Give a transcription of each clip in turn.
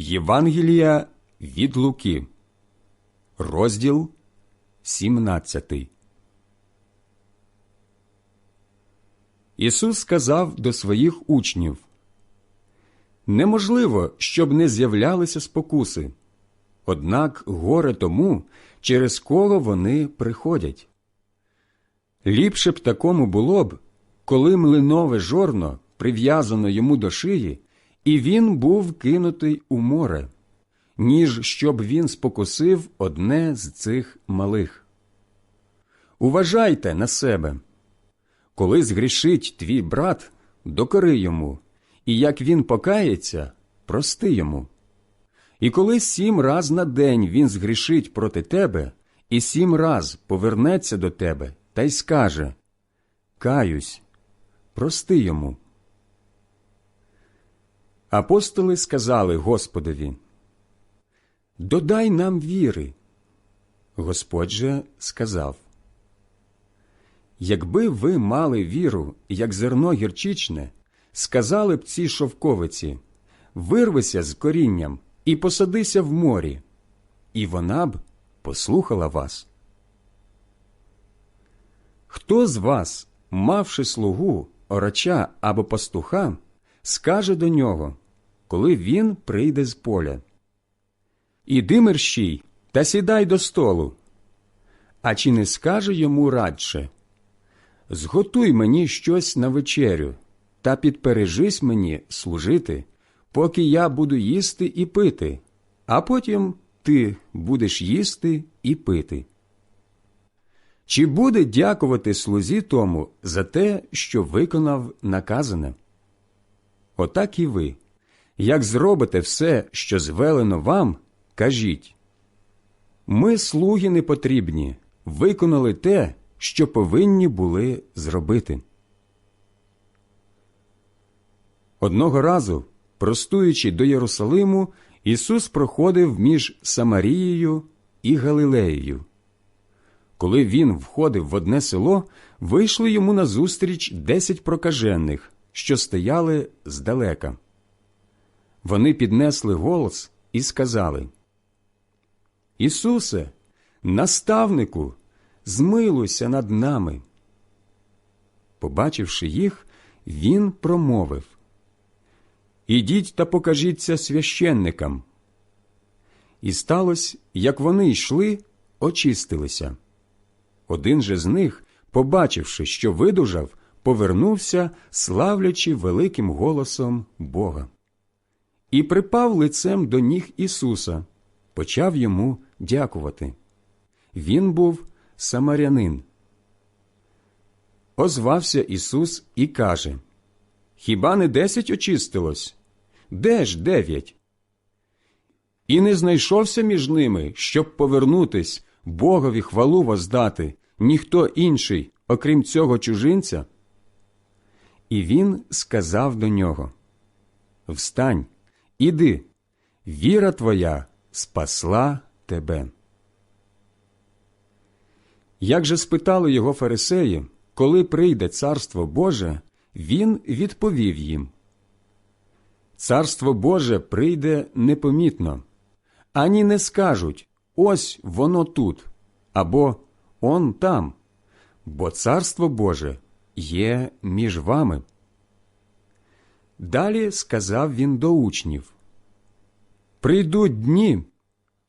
Євангелія від Луки, розділ 17. Ісус сказав до своїх учнів Неможливо, щоб не з'являлися спокуси, однак горе тому, через кого вони приходять. Ліпше б такому було б, коли млинове жорно прив'язано йому до шиї, і він був кинутий у море, ніж щоб він спокусив одне з цих малих. Уважайте на себе. Коли згрішить твій брат, докори йому, і як він покається, прости йому. І коли сім раз на день він згрішить проти тебе, і сім раз повернеться до тебе та й скаже Каюсь, прости йому. Апостоли сказали Господові Додай нам віри. Господь же сказав Якби ви мали віру, як зерно гірчичне, сказали б ці шовковиці Вирвися з корінням і посадися в морі, і вона б послухала вас. Хто з вас, мавши слугу, орача або пастуха, скаже до нього, коли він прийде з поля Іди мерщій та сідай до столу. А чи не скаже йому радше Зготуй мені щось на вечерю та підпережись мені служити, поки я буду їсти і пити, а потім ти будеш їсти і пити. Чи буде дякувати слузі тому за те, що виконав наказане? Отак і ви, як зробите все, що звелено вам, кажіть ми, слуги непотрібні, виконали те, що повинні були зробити. Одного разу, простуючи до Єрусалиму, Ісус проходив між Самарією і Галилеєю. Коли він входив в одне село, вийшли йому назустріч десять прокажених, що стояли здалека. Вони піднесли голос і сказали Ісусе, наставнику, змилуйся над нами. Побачивши їх, він промовив Ідіть та покажіться священникам. І сталося, як вони йшли, очистилися. Один же з них, побачивши, що видужав, повернувся, славлячи великим голосом Бога. І припав лицем до ніг Ісуса, почав йому дякувати. Він був самарянин. Озвався Ісус і каже Хіба не десять очистилось? Де ж дев'ять? І не знайшовся між ними, щоб повернутись, Богові хвалу воздати, ніхто інший, окрім цього чужинця. І він сказав до нього Встань, іди, віра твоя спасла тебе. Як же спитали його фарисеї, коли прийде царство Боже, він відповів їм Царство Боже прийде непомітно, ані не скажуть ось воно тут або он там, бо царство Боже є між вами. Далі сказав він до учнів Прийдуть дні,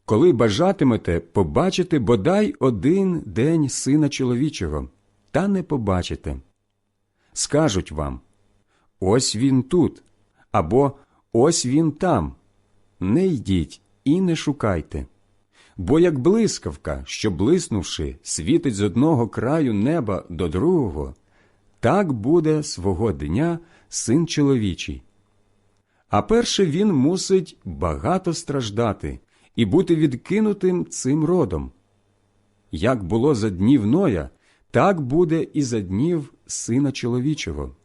коли бажатимете побачити бодай один день сина чоловічого, та не побачите. Скажуть вам ось він тут, або ось він там. Не йдіть і не шукайте. Бо як блискавка, що блиснувши, світить з одного краю неба до другого, так буде свого дня син чоловічий. А перше він мусить багато страждати і бути відкинутим цим родом. Як було за днів Ноя, так буде і за днів сина чоловічого.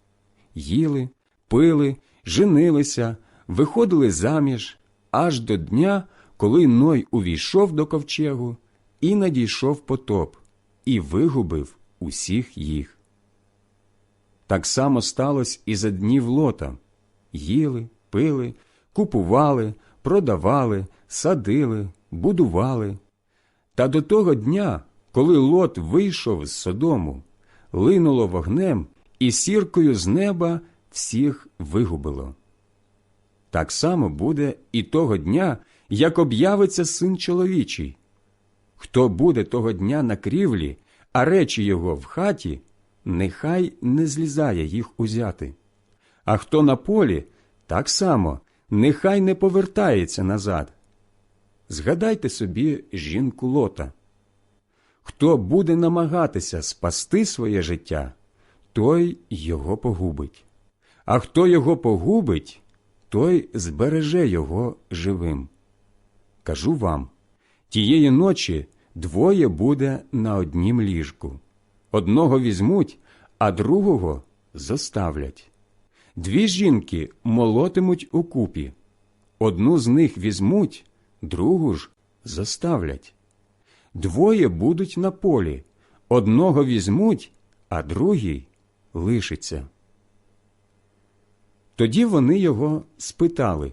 Їли, пили, женилися, виходили заміж аж до дня, коли Ной увійшов до ковчегу і надійшов потоп, і вигубив усіх їх. Так само сталося і за днів лота їли, пили, купували, продавали, садили, будували. Та до того дня, коли Лот вийшов з Содому, линуло вогнем і сіркою з неба всіх вигубило. Так само буде і того дня, як об'явиться син чоловічий. Хто буде того дня на крівлі, а речі його в хаті, нехай не злізає їх узяти. А хто на полі, так само нехай не повертається назад. Згадайте собі жінку лота. Хто буде намагатися спасти своє життя, той його погубить, а хто його погубить, той збереже його живим. Кажу вам тієї ночі двоє буде на однім ліжку. Одного візьмуть, а другого зоставлять. Дві жінки молотимуть у купі. Одну з них візьмуть, другу ж заставлять. Двоє будуть на полі, одного візьмуть, а другий лишиться. Тоді вони його спитали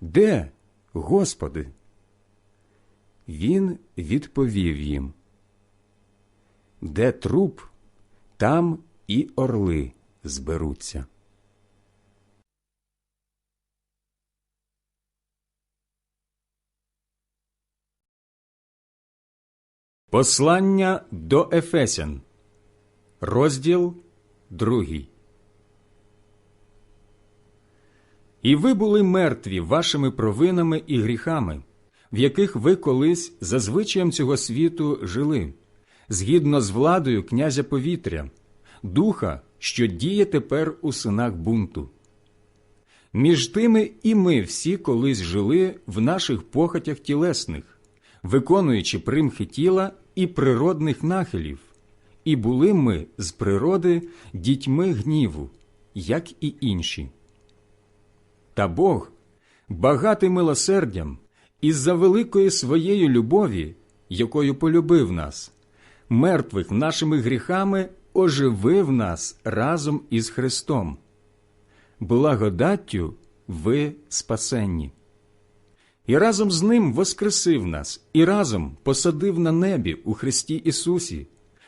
Де, Господи? Він відповів їм Де труп, там і орли зберуться. Послання до Ефесян, розділ другий. І ви були мертві вашими провинами і гріхами, в яких ви колись за звичаєм цього світу жили, згідно з владою князя повітря, духа, що діє тепер у синах бунту. Між тими і ми всі колись жили в наших похотях тілесних виконуючи примхи тіла і природних нахилів, і були ми з природи дітьми гніву, як і інші. Та Бог, багатий милосердям, із за великої своєї любові, якою полюбив нас, мертвих нашими гріхами оживив нас разом із Христом. Благодаттю ви спасенні і разом з ним воскресив нас, і разом посадив на небі у Христі Ісусі,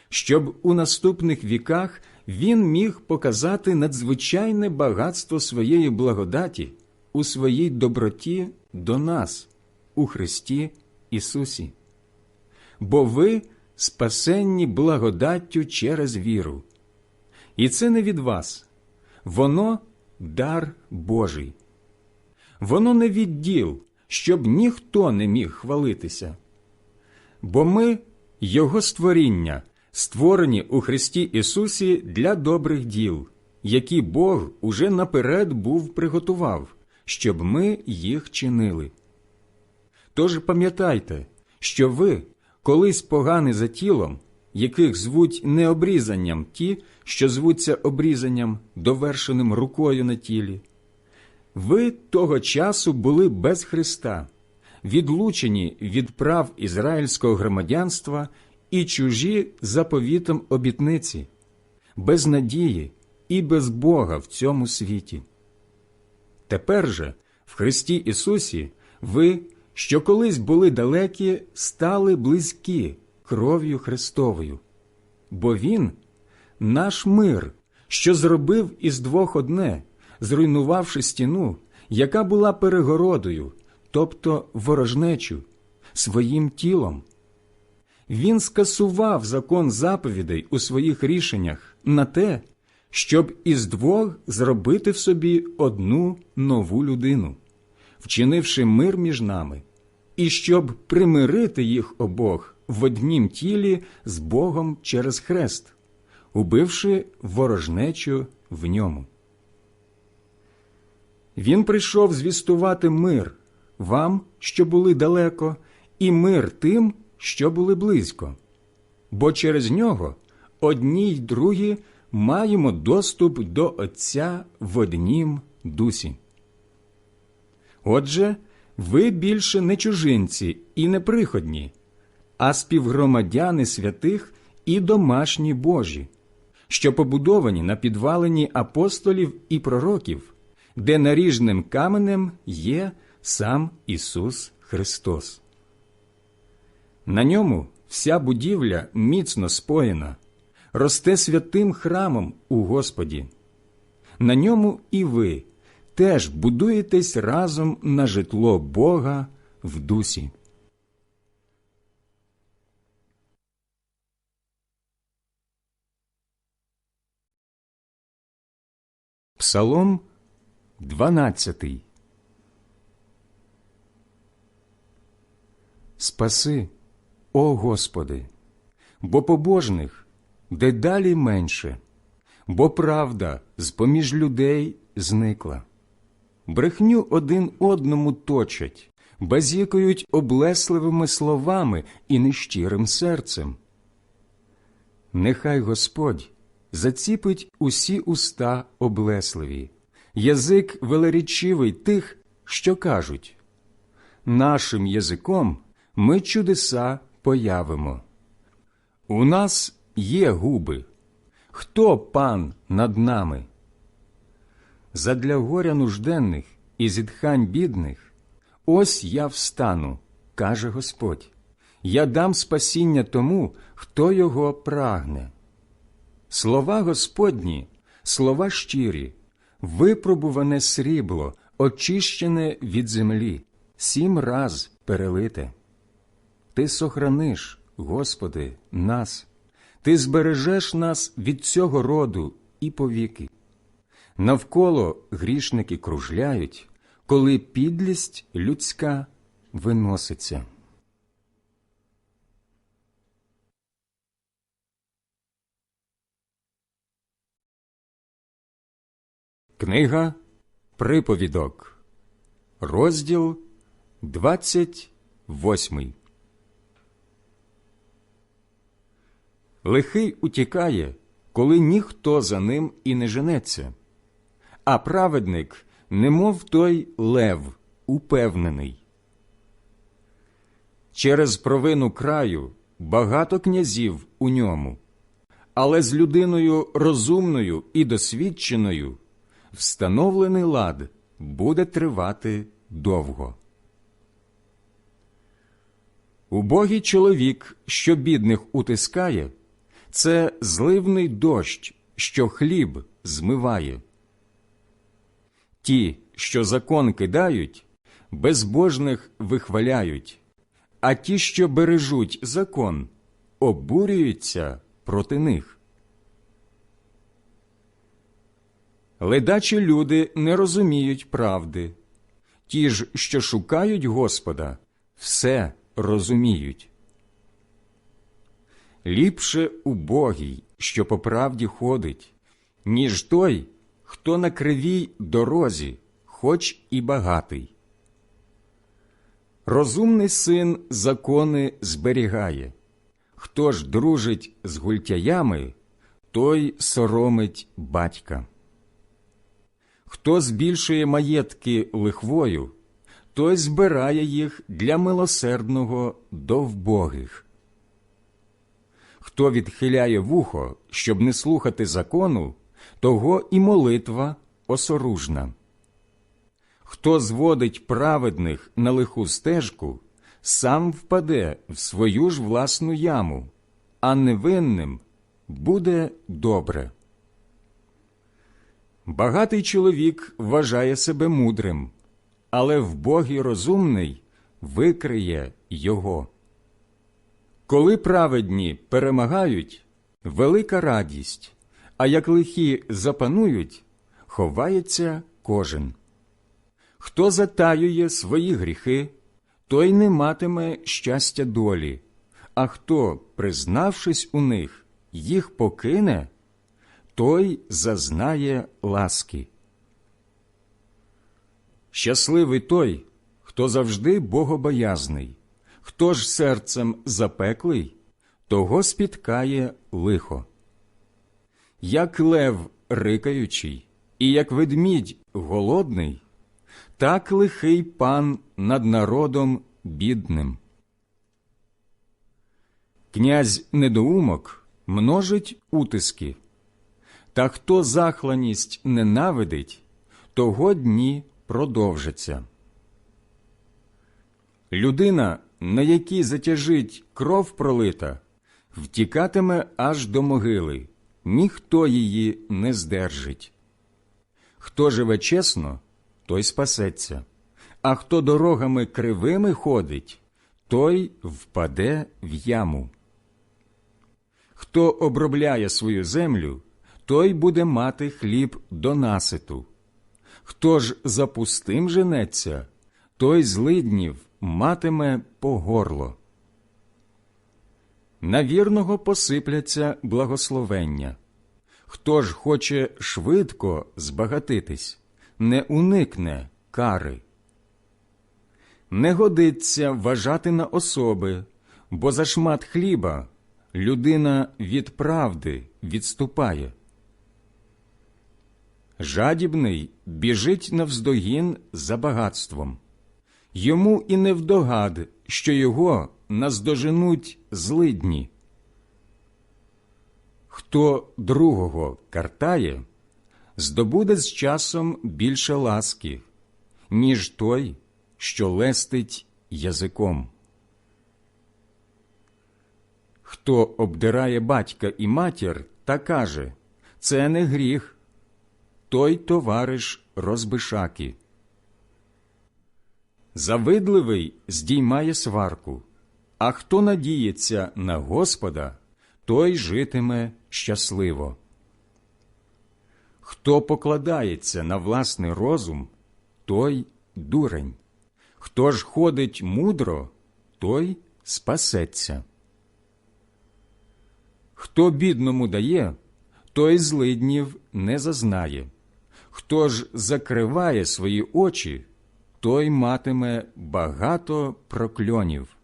щоб у наступних віках Він міг показати надзвичайне багатство своєї благодаті у своїй доброті до нас, у Христі Ісусі. Бо ви спасенні благодаттю через віру. І це не від вас, воно дар Божий. Воно не від діл, щоб ніхто не міг хвалитися. Бо ми, Його створіння, створені у Христі Ісусі для добрих діл, які Бог уже наперед був приготував, щоб ми їх чинили. Тож пам'ятайте, що ви, колись погані за тілом, яких звуть не обрізанням ті, що звуться обрізанням, довершеним рукою на тілі, ви того часу були без Христа, відлучені від прав ізраїльського громадянства і чужі заповітом обітниці, без надії і без Бога в цьому світі. Тепер же, в Христі Ісусі, ви, що колись були далекі, стали близькі кров'ю Христовою, бо Він наш мир, що зробив із двох одне зруйнувавши стіну, яка була перегородою, тобто ворожнечу, своїм тілом. Він скасував закон заповідей у своїх рішеннях на те, щоб із двох зробити в собі одну нову людину, вчинивши мир між нами, і щоб примирити їх обох в однім тілі з Богом через хрест, убивши ворожнечу в ньому. Він прийшов звістувати мир вам, що були далеко, і мир тим, що були близько. Бо через нього одні й другі маємо доступ до Отця в однім дусі. Отже, ви більше не чужинці і не приходні, а співгромадяни святих і домашні Божі, що побудовані на підвалині апостолів і пророків де наріжним каменем є сам Ісус Христос. На ньому вся будівля міцно споєна, росте святим храмом у Господі. На ньому і ви теж будуєтесь разом на житло Бога в дусі. Псалом 12 Спаси, о Господи, бо побожних дедалі менше, бо правда з поміж людей зникла. Брехню один одному точать, базікають облесливими словами і нещирим серцем. Нехай Господь заціпить усі уста облесливі, язик велерічивий тих, що кажуть нашим язиком ми чудеса появимо. У нас є губи. Хто пан над нами? Задля горя нужденних і зітхань бідних, ось я встану, каже Господь. Я дам спасіння тому, хто його прагне. Слова Господні, слова щирі, випробуване срібло, очищене від землі, сім раз перелите. Ти сохраниш, Господи, нас, Ти збережеш нас від цього роду і повіки. Навколо грішники кружляють, коли підлість людська виноситься. Книга Приповідок, розділ 28 Лихий утікає, коли ніхто за ним і не женеться, а праведник, немов той лев, упевнений. Через провину краю багато князів у ньому, але з людиною розумною і досвідченою встановлений лад буде тривати довго. Убогий чоловік, що бідних утискає, це зливний дощ, що хліб змиває. Ті, що закон кидають, безбожних вихваляють, а ті, що бережуть закон, обурюються проти них. Ледачі люди не розуміють правди, ті ж, що шукають Господа, все розуміють. Ліпше убогий, що по правді ходить, ніж той, хто на кривій дорозі, хоч і багатий. Розумний син закони зберігає. Хто ж дружить з гультяями, той соромить батька. Хто збільшує маєтки лихвою, той збирає їх для милосердного до вбогих. Хто відхиляє вухо, щоб не слухати закону, того і молитва осоружна. Хто зводить праведних на лиху стежку, сам впаде в свою ж власну яму, а невинним буде добре. Багатий чоловік вважає себе мудрим, але вбогий розумний викриє його. Коли праведні перемагають, велика радість, а як лихі запанують, ховається кожен. Хто затаює свої гріхи, той не матиме щастя долі, а хто, признавшись у них, їх покине, той зазнає ласки. Щасливий той, хто завжди богобоязний, хто ж серцем запеклий, того спіткає лихо. Як лев рикаючий, і як ведмідь голодний, так лихий пан над народом бідним. Князь недоумок множить утиски, та хто захланість ненавидить, того дні продовжаться. Людина, на якій затяжить кров пролита, втікатиме аж до могили, ніхто її не здержить. Хто живе чесно, той спасеться, а хто дорогами кривими ходить, той впаде в яму. Хто обробляє свою землю, той буде мати хліб до наситу. Хто ж за пустим женеться, той злиднів матиме по горло. На вірного посипляться благословення. Хто ж хоче швидко збагатитись, не уникне кари. Не годиться вважати на особи, бо за шмат хліба людина від правди відступає. Жадібний біжить навздогін за багатством. Йому і не вдогад, що його наздоженуть злидні. Хто другого картає, здобуде з часом більше ласки, ніж той, що лестить язиком. Хто обдирає батька і матір та каже це не гріх, той товариш розбишаки. Завидливий здіймає сварку, а хто надіється на Господа, той житиме щасливо. Хто покладається на власний розум, той дурень. Хто ж ходить мудро, той спасеться. Хто бідному дає, той злиднів не зазнає. Хто ж закриває свої очі, той матиме багато прокльонів.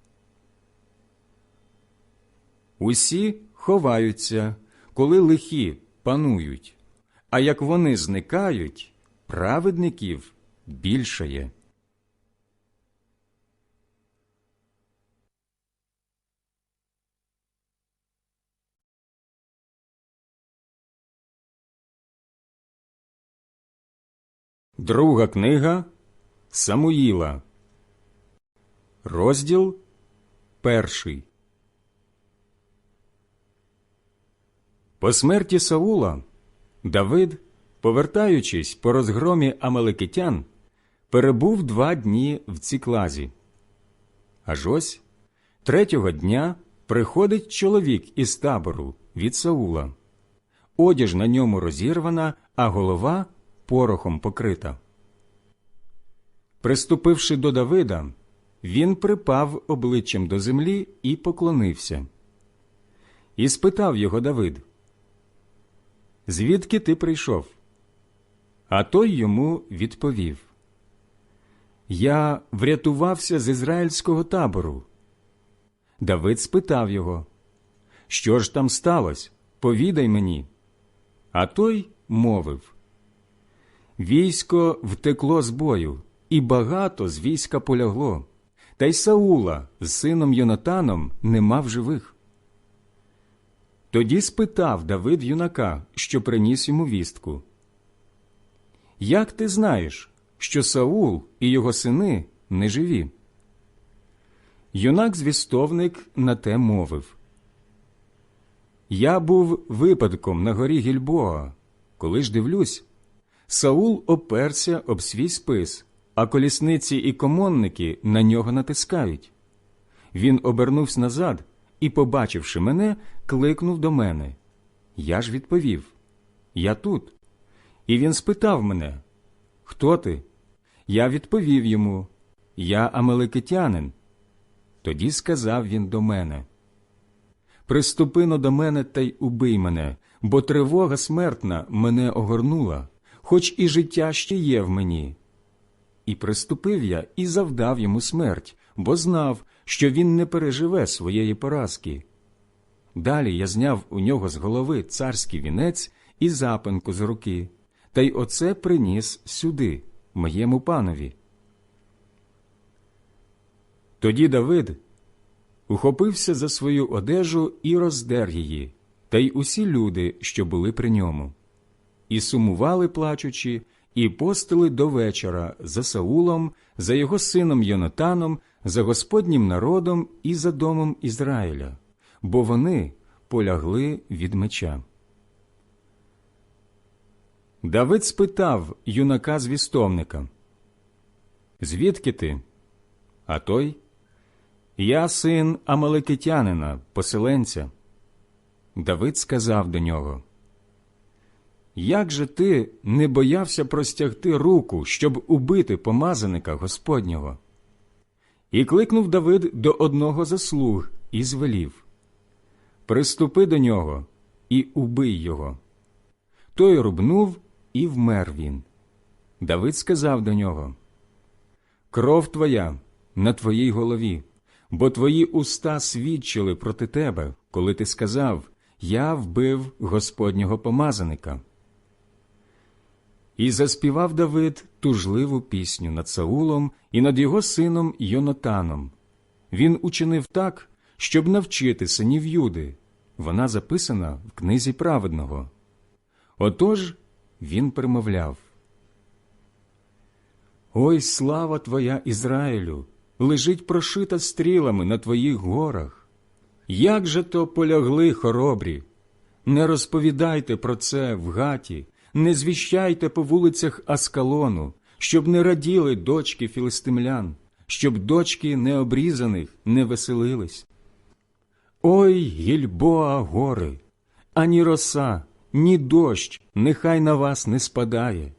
Усі ховаються, коли лихі панують, а як вони зникають, праведників більшає. Друга книга Самуїла, розділ перший. По смерті Саула Давид, повертаючись по розгромі амалекитян, перебув два дні в Ціклазі. Аж ось третього дня приходить чоловік із табору від Саула. Одяж на ньому розірвана, а голова порохом покрита. Приступивши до Давида, він припав обличчям до землі і поклонився. І спитав його Давид, Звідки ти прийшов? А той йому відповів Я врятувався з ізраїльського табору. Давид спитав його, Що ж там сталося? Повідай мені. А той мовив Військо втекло з бою, і багато з війська полягло, та й Саула з сином Йонатаном нема в живих. Тоді спитав Давид юнака, що приніс йому вістку. Як ти знаєш, що Саул і його сини не живі? Юнак звістовник на те мовив Я був випадком на горі Гільбоа, коли ж дивлюсь, Саул оперся об свій спис, а колісниці і комонники на нього натискають. Він обернувся назад і, побачивши мене, кликнув до мене. Я ж відповів Я тут. І він спитав мене Хто ти? Я відповів йому Я амеликитянин. Тоді сказав він до мене Приступино до мене та й убий мене, бо тривога смертна мене огорнула, хоч і життя ще є в мені. І приступив я і завдав йому смерть, бо знав, що він не переживе своєї поразки. Далі я зняв у нього з голови царський вінець і запинку з руки, та й оце приніс сюди, моєму панові. Тоді Давид ухопився за свою одежу і роздер її, та й усі люди, що були при ньому, і сумували, плачучи, і постили до вечора за Саулом, за його сином Йонатаном, за Господнім народом і за домом Ізраїля, бо вони полягли від меча. Давид спитав юнака звістовника, Звідки ти? А той? Я син Амалекитянина, поселенця. Давид сказав до нього, Як же ти не боявся простягти руку, щоб убити помазаника Господнього? І кликнув Давид до одного заслуг і звелів Приступи до нього і убий його. Той рубнув і вмер він. Давид сказав до нього Кров твоя на твоїй голові, бо твої уста свідчили проти тебе, коли ти сказав Я вбив Господнього помазаника. І заспівав Давид тужливу пісню над Саулом і над його сином Йонатаном. Він учинив так, щоб навчити синів Юди. Вона записана в книзі праведного. Отож він примовляв Ой, слава твоя Ізраїлю, лежить прошита стрілами на твоїх горах. Як же то полягли хоробрі? Не розповідайте про це в гаті, не звіщайте по вулицях Аскалону, щоб не раділи дочки філистимлян, щоб дочки необрізаних не веселились. Ой, гільбоа гори, ані роса, ні дощ нехай на вас не спадає,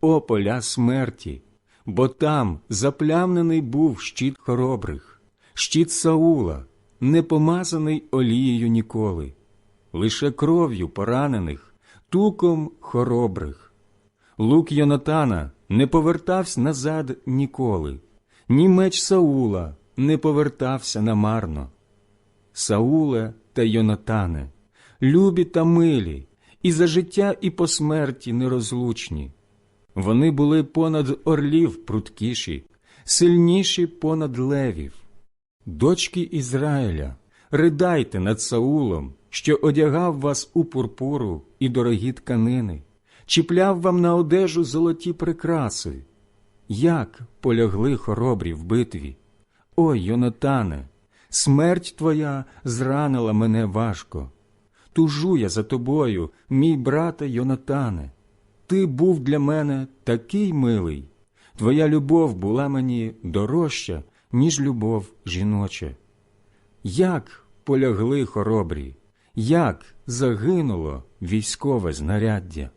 о поля смерті, бо там заплямнений був щит хоробрих, щит Саула, не помазаний олією ніколи, лише кров'ю поранених, туком хоробрих. Лук Йонатана не повертався назад ніколи, ні меч Саула не повертався намарно. Сауле та Йонатане, любі та милі, і за життя, і по смерті нерозлучні. Вони були понад орлів пруткіші, сильніші понад левів. Дочки Ізраїля, ридайте над Саулом, що одягав вас у пурпуру і дорогі тканини, чіпляв вам на одежу золоті прикраси. Як полягли хоробрі в битві? Ой, Йонатане, смерть твоя зранила мене важко. Тужу я за тобою, мій брате Йонатане. Ти був для мене такий милий, твоя любов була мені дорожча, ніж любов жіноча. Як полягли хоробрі, як загинуло військове знаряддя?